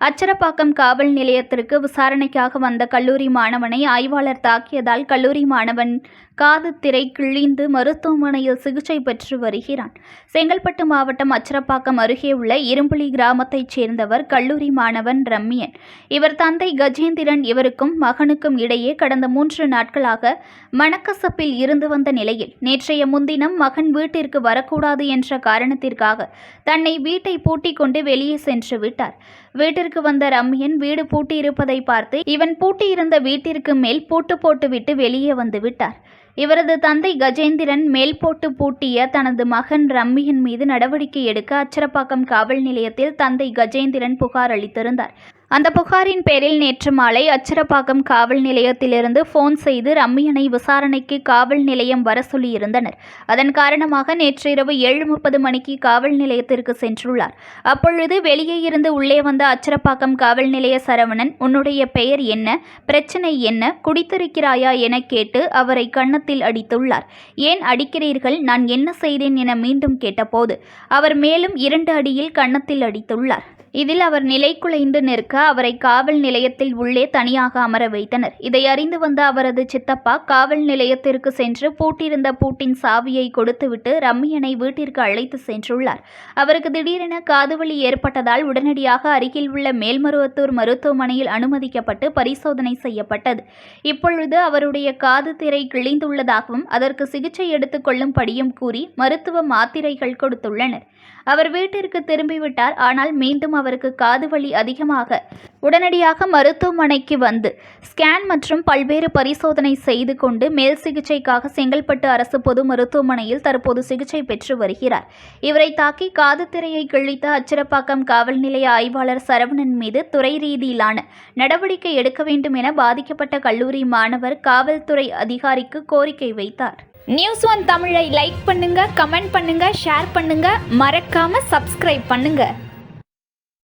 அச்சரப்பாக்கம் காவல் நிலையத்திற்கு விசாரணைக்காக வந்த கல்லூரி மாணவனை ஆய்வாளர் தாக்கியதால் கல்லூரி மாணவன் காது திரை கிழிந்து மருத்துவமனையில் சிகிச்சை பெற்று வருகிறான். செங்கல்பட்டு மாவட்டம் அச்சரப்பாக்கம் அருகே உள்ள இரும்புலி கிராமத்தைச் சேர்ந்தவர் கல்லூரி மாணவன் ரம்மியன் இவர் தந்தை கஜேந்திரன் இவருக்கும் மகனுக்கும் இடையே கடந்த மூன்று நாட்களாக மனக்கசப்பில் இருந்து வந்த நிலையில் நேற்றைய முன்தினம் மகன் வீட்டிற்கு வரக்கூடாது என்ற காரணத்திற்காக தன்னை வீட்டை பூட்டிக் கொண்டு வெளியே சென்று விட்டார். வீட்டிற்கு வந்த ரம்யன் வீடு பூட்டியிருப்பதை பார்த்து இவன் பூட்டியிருந்த வீட்டிற்கு மேல் பூட்டு போட்டுவிட்டு வெளியே வந்து விட்டார். இவரது தந்தை கஜேந்திரன் மேல் போட்டு பூட்டிய தனது மகன் ரம்மியின் மீது நடவடிக்கை எடுக்க அச்சரப்பாக்கம் காவல் நிலையத்தில் தந்தை கஜேந்திரன் புகார் அளித்திருந்தார். அந்த புகாரின் பேரில் நேற்று மாலை அச்சரப்பாக்கம் காவல் நிலையத்திலிருந்து ஃபோன் செய்து ரம்மியனை விசாரணைக்கு காவல் நிலையம் வர சொல்லியிருந்தனர். அதன் காரணமாக நேற்று இரவு ஏழு முப்பது மணிக்கு காவல் நிலையத்திற்கு சென்றுள்ளார். அப்பொழுது வெளியே இருந்து உள்ளே வந்த அச்சரப்பாக்கம் காவல் நிலைய சரவணன் உன்னுடைய பெயர் என்ன? பிரச்சனை என்ன? குடித்திருக்கிறாயா? என கேட்டு அவரை கன்னத்தில் அடித்துள்ளார். ஏன் அடிக்கிறீர்கள்? நான் என்ன செய்தேன்? என மீண்டும் கேட்டபோது அவர் மேலும் இரண்டு அடியில் கன்னத்தில் அடித்துள்ளார். இதில் அவர் நிலைகுலைந்து நிற்க அவரை காவல் நிலையத்தில் உள்ளே தனியாக அமர வைத்தனர். இதை அறிந்து வந்த அவரது சித்தப்பா காவல் நிலையத்திற்கு சென்று பூட்டியிருந்த பூட்டின் சாவியை கொடுத்துவிட்டு ரம்மியனை வீட்டிற்கு அழைத்து சென்றுள்ளார். அவருக்கு திடீரென காதுவலி ஏற்பட்டதால் உடனடியாக அருகில் உள்ள மேல்மருவத்தூர் மருத்துவமனையில் அனுமதிக்கப்பட்டு பரிசோதனை செய்யப்பட்டது. இப்பொழுது அவருடைய காது திரை கிழிந்துள்ளதாகவும் அதற்கு சிகிச்சை எடுத்துக் கொள்ளும்படியும் கூறி மருத்துவ மாத்திரைகள் கொடுத்துள்ளனர். அவர் வீட்டிற்கு திரும்பிவிட்டார். ஆனால் மீண்டும் அவருக்கு காது வலி அதிகமாக உடனடியாக மருத்துவமனைக்கு வந்து ஸ்கேன் மற்றும் பல்வேறு பரிசோதனை செய்து கொண்டு மேல் சிகிச்சைக்காக செங்கல்பட்டு அரசு பொது மருத்துவமனையில் தற்போது சிகிச்சை பெற்று வருகிறார். இவரை தாக்கி காது திரையை கிழித்த அச்சிறப்பாக்கம் காவல் நிலைய ஆய்வாளர் சரவணன் மீது துறை ரீதியிலான நடவடிக்கை எடுக்க வேண்டும் என பாதிக்கப்பட்ட கல்லூரி மாணவர் காவல்துறை அதிகாரிக்கு கோரிக்கை வைத்தார். நியூஸ் ஒன் தமிழை லைக் பண்ணுங்க கமெண்ட் பண்ணுங்க ஷேர் பண்ணுங்க. மறக்காம சப்ஸ்கிரைப் பண்ணுங்க.